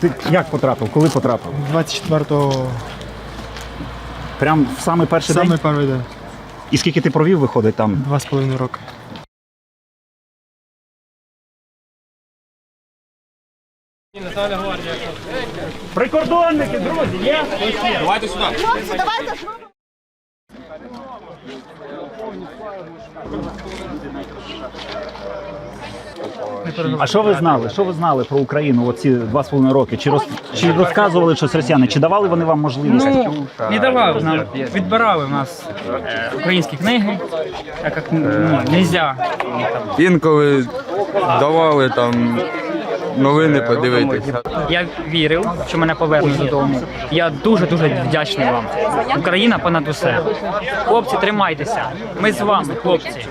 Ти як потрапив? Коли потрапив? 24-го Прям в самий перший саме день? перший день. І скільки ти провів, виходить там? Два з половиною роки. Прикордонники, друзі, є? А що ви знали? Що ви знали про Україну оці два з половиною роки? Чи, роз... чи розказували щось росіяни? Чи давали вони вам можливість? Ну, не давали нам, відбирали в нас е, українські книги, так як ну, нельзя. Інколи давали там новини подивитися. Я вірив, що мене повернуть додому. Я дуже дуже вдячний вам. Україна понад усе. Хлопці, тримайтеся. Ми з вами, хлопці.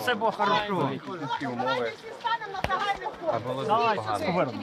Все було хорошо. Давайте, повернемо.